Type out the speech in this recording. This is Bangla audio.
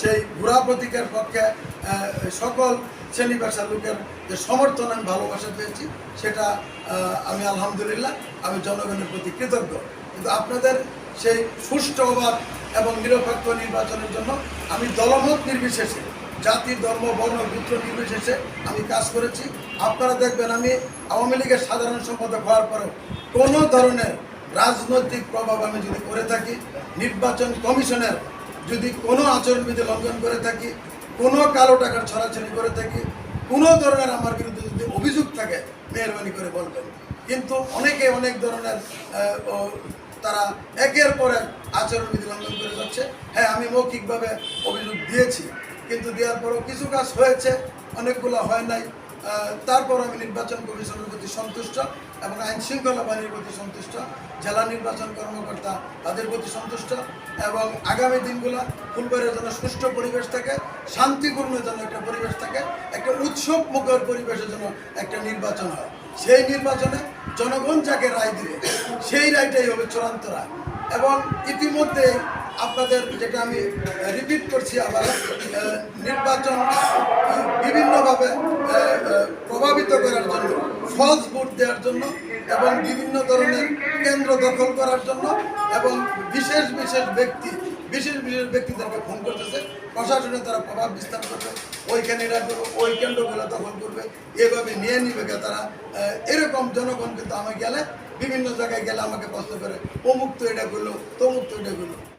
সেই ঘোড়া প্রতীকের পক্ষে সকল শ্রেণি পেশার লোকের যে সমর্থন আমি ভালোবাসা পেয়েছি, সেটা আমি আলহামদুলিল্লাহ, আমি জনগণের প্রতি কৃতজ্ঞ। কিন্তু আপনাদের সেই সুষ্ঠু অবাধ এবং নিরপেক্ষ নির্বাচনের জন্য আমি দলমত নির্বিশেষে, জাতি, ধর্ম, বর্ণ, গোত্র নির্বিশেষে আমি কাজ করেছি। আপনারা দেখবেন আমি আওয়ামী লীগের সাধারণ সম্পাদক হওয়ার পরেও কোনো ধরনের রাজনৈতিক প্রভাব আমি যদি করে থাকি, নির্বাচন কমিশনের যদি কোনো আচরণবিধি লঙ্ঘন করে থাকি, কোনো কালো টাকার ছড়াছড়ি করে থাকি, কোনো ধরনের আমার বিরুদ্ধে যদি অভিযোগ থাকে, মেহরবানি করে বলবেন। কিন্তু অনেকে অনেক ধরনের তারা একের পর আচরণবিধি লঙ্ঘন করে যাচ্ছে। হ্যাঁ আমি মৌখিকভাবে অভিযোগ দিয়েছি, কিন্তু দেওয়ার পরও কিছু কাজ হয়েছে, অনেকগুলো হয় নাই। তারপর আমি নির্বাচন কমিশনের প্রতি সন্তুষ্ট এবং আইন শৃঙ্খলা বাহিনীর প্রতি সন্তুষ্ট, জেলা নির্বাচন কর্মকর্তা তাদের প্রতি সন্তুষ্ট এবং আগামী দিনগুলো ফুলবাড়ির জন্য সুষ্ঠু পরিবেশ থাকে, শান্তিপূর্ণ যেন একটা পরিবেশ থাকে, একটা উৎসব মুখর পরিবেশের জন্য একটা নির্বাচন হয়। সেই নির্বাচনে জনগণ যাকে রায় দিবে, সেই রায়টাই হবে চূড়ান্ত রায়। এবং ইতিমধ্যে আপনাদের যেটা আমি রিপিট করছি আবার নির্বাচন বিভিন্নভাবে প্রভাবিত করার জন্য, ফলস ভোট দেওয়ার জন্য এবং বিভিন্ন ধরনের কেন্দ্র দখল করার জন্য এবং বিশেষ বিশেষ ব্যক্তি, বিশেষ বিশেষ ব্যক্তিদেরকে ফোন করতেছে। প্রশাসনে তারা প্রভাব বিস্তার করবে, ওইখানে ওই কেন্দ্রগুলো দখল করবে, এভাবে নিয়ে নিবে তারা। এরকম জনগণ কিন্তু আমি গেলে, বিভিন্ন জায়গায় গেলে আমাকে প্রশ্ন করে, অমুক তো এটা করল, তমুক তো এটা করল।